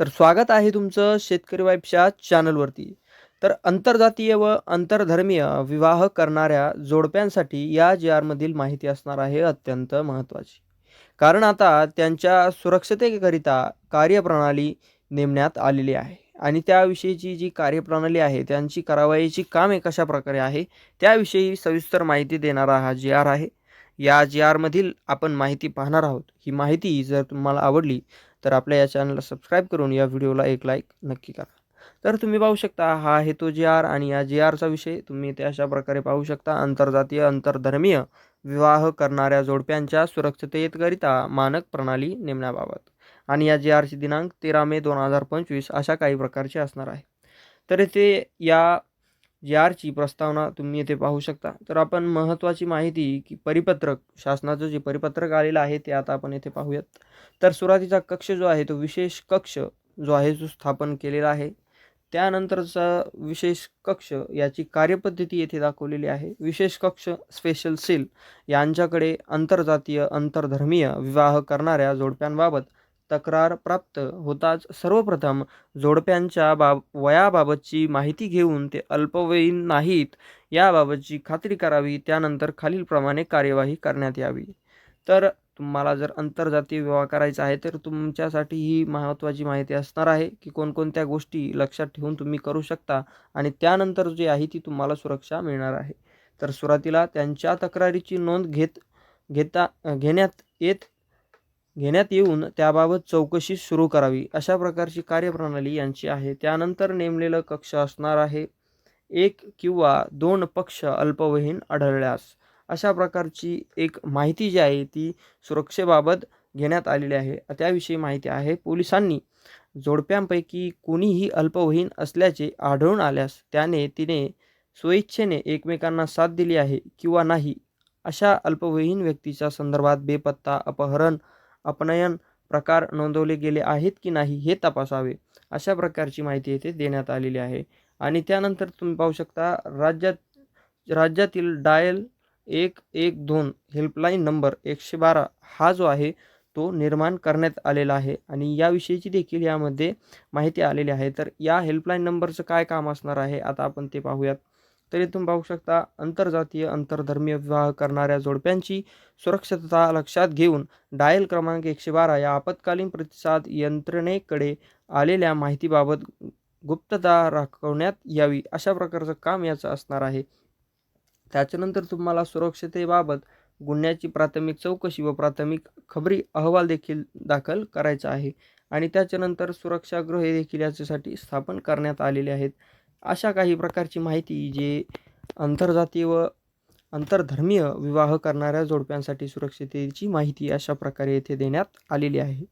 तर स्वागत आहे तुमचं शेतकरी वाईफच्या चॅनलवरती. तर आंतरजातीय व आंतरधर्मीय विवाह करणाऱ्या जोडप्यांसाठी या जी आरमधील माहिती असणार आहे अत्यंत महत्त्वाची. कारण आता त्यांच्या सुरक्षतेकरिता कार्यप्रणाली नेमण्यात आलेली आहे आणि त्याविषयीची जी कार्यप्रणाली आहे त्यांची कारवाईची कामे कशा प्रकारे आहे त्याविषयी सविस्तर माहिती देणारा हा जी आर आहे. या जी आरमधील आपण माहिती पाहणार आहोत. ही माहिती जर तुम्हाला आवडली तर आपल्या या चॅनलला सबस्क्राईब करून या व्हिडिओला एक लाईक नक्की करा. तर तुम्ही पाहू शकता हा आहे तो जी आर आणि या जी आरचा विषय. तुम्ही ते अशा प्रकारे पाहू शकता आंतरजातीय आंतरधर्मीय विवाह करणाऱ्या जोडप्यांच्या सुरक्षिततेकरिता मानक प्रणाली नेमण्याबाबत. आणि या जी आरची दिनांक तेरा मे दोन हजार पंचवीस अशा काही प्रकारचे असणार आहे. तर येथे या जी आरची प्रस्तावना तुम्ही येथे पाहू शकता. तर आपण महत्त्वाची माहिती की परिपत्रक शासनाचं जे परिपत्रक आलेलं आहे ते आता आपण येथे पाहूयात. तर सुरुवातीचा कक्ष जो आहे तो विशेष कक्ष जो आहे तो स्थापन केलेला आहे. त्यानंतरचा विशेष कक्ष याची कार्यपद्धती येथे दाखवलेली आहे. विशेष कक्ष स्पेशल सेल यांच्याकडे आंतरजातीय आंतरधर्मीय विवाह करणाऱ्या जोडप्यांबाबत तक्रार प्राप्त होताच सर्वप्रथम जोडप्यांच्या बाब वयाबाबतची माहिती घेऊन ते अल्पवयीन नाहीत याबाबतची खात्री करावी त्यानंतर खालीलप्रमाणे कार्यवाही करण्यात यावी. तर तुम्हाला जर आंतरजातीय विवाह करायचा आहे तर तुमच्यासाठी ही महत्त्वाची माहिती असणार आहे की कोणकोणत्या गोष्टी लक्षात ठेवून तुम्ही करू शकता आणि त्यानंतर जी आहे ती तुम्हाला सुरक्षा मिळणार आहे. तर सुरुवातीला त्यांच्या तक्रारीची नोंद घेत घेता घेण्यात येत घेण्यात येऊन त्याबाबत चौकशी सुरू करावी. अशा प्रकारची कार्यप्रणाली यांची आहे. त्यानंतर नेमलेलं कक्ष असणार आहे. एक किंवा दोन पक्ष अल्पवयीन आढळल्यास. अशा प्रकारची एक माहिती जी आहे ती सुरक्षेबाबत घेण्यात आलेली आहे. त्याविषयी माहिती आहे. पोलिसांनी जोडप्यांपैकी कोणीही अल्पवयीन असल्याचे आढळून आल्यास त्याने तिने स्वेच्छेने एकमेकांना साथ दिली आहे किंवा नाही अशा अल्पवयीन व्यक्तीच्या संदर्भात बेपत्ता अपहरण अपनयन प्रकार नोंदवले गेले आहेत की नाही हे तपासावे. अशा प्रकारची माहिती येथे देण्यात आलेली आहे. आणि त्यानंतर तुम्ही पाहू शकता राज्यात राज्यातील डायल एक एक दोन हेल्पलाईन नंबर एकशे बारा हा जो आहे तो निर्माण करण्यात आलेला आहे. आणि याविषयीची देखील यामध्ये माहिती आलेली आहे. तर या हेल्पलाईन नंबरचं काय काम असणार आहे आता आपण ते पाहूयात. तरी तुम्ही पाहू शकता आंतरजातीय अंतरधर्मीय विवाह करणाऱ्या जोडप्यांची सुरक्षितता लक्षात घेऊन डायल क्रमांक एकशे बारा या आपत्कालीन प्रतिसाद यंत्रणेकडे आलेल्या माहितीबाबत गुप्तता राखवण्यात यावी अशा प्रकारचं काम याचं असणार आहे. त्याच्यानंतर तुम्हाला सुरक्षतेबाबत गुन्ह्याची प्राथमिक चौकशी व प्राथमिक खबरी अहवाल देखील दाखल करायचा आहे आणि त्याच्यानंतर सुरक्षागृहे देखील याच्यासाठी स्थापन करण्यात आलेले आहेत. अशा काही प्रकारची माहिती जे आंतरजातीय व आंतरधर्मीय विवाह करणाऱ्या जोडप्यांसाठी सुरक्षिततेची माहिती अशा प्रकारे येथे देण्यात आलेली आहे.